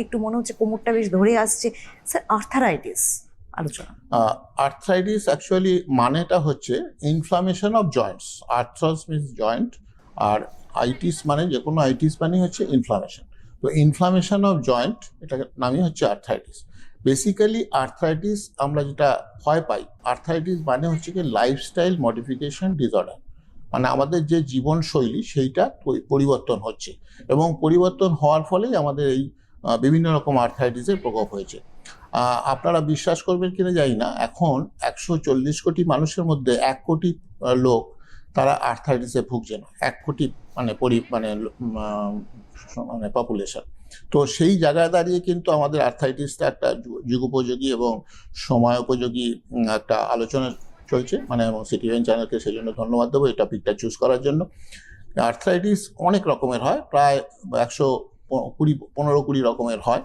একটু মনে হচ্ছে কোমরটা বেশ ধরে আসছে। স্যার আর্থারাইটিস আলোচনা। আর্থ্রাইটিস অ্যাকচুয়ালি মানেটা হচ্ছে inflammation of joints arthros means joint R itis মানে যে কোনো আইটিস মানে হচ্ছে ইনফ্লামেশন তো ইনফ্লামেশন অফ জয়েন্ট এটা নামই হচ্ছে আর্থ্রাইটিস বেসিক্যালি আর্থ্রাইটিস আমরা যেটা ভয় পাই আর্থ্রাইটিস মানে হচ্ছে কি লাইফস্টাইল মডিফিকেশন ডিসঅর্ডার মানে আমাদের যে জীবনশৈলী সেইটা পরিবর্তন হচ্ছে এবং পরিবর্তন হওয়ার ফলেই আমাদের এই বিভিন্ন রকম আর্থাইটিসের প্রকোপ হয়েছে। আপনারা বিশ্বাস করবেন কিনা জানি না, এখন একশো চল্লিশ কোটি মানুষের মধ্যে এক কোটি লোক তারা আর্থাইটিসে ভুগছে না, এক কোটি মানে পরি মানে মানে পপুলেশন তো সেই জায়গায় দাঁড়িয়ে কিন্তু আমাদের আর্থাইটিসটা একটা যুগোপযোগী এবং সময় উপযোগী একটা আলোচনা চলছে। মানে সিটিভেন চ্যানেলকে সেই জন্য ধন্যবাদ দেবো, এই টপিকটা চুজ করার জন্য। আর্থ্রাইটিস অনেক রকমের হয়, প্রায় একশো কুড়ি পনেরো কুড়ি রকমের হয়।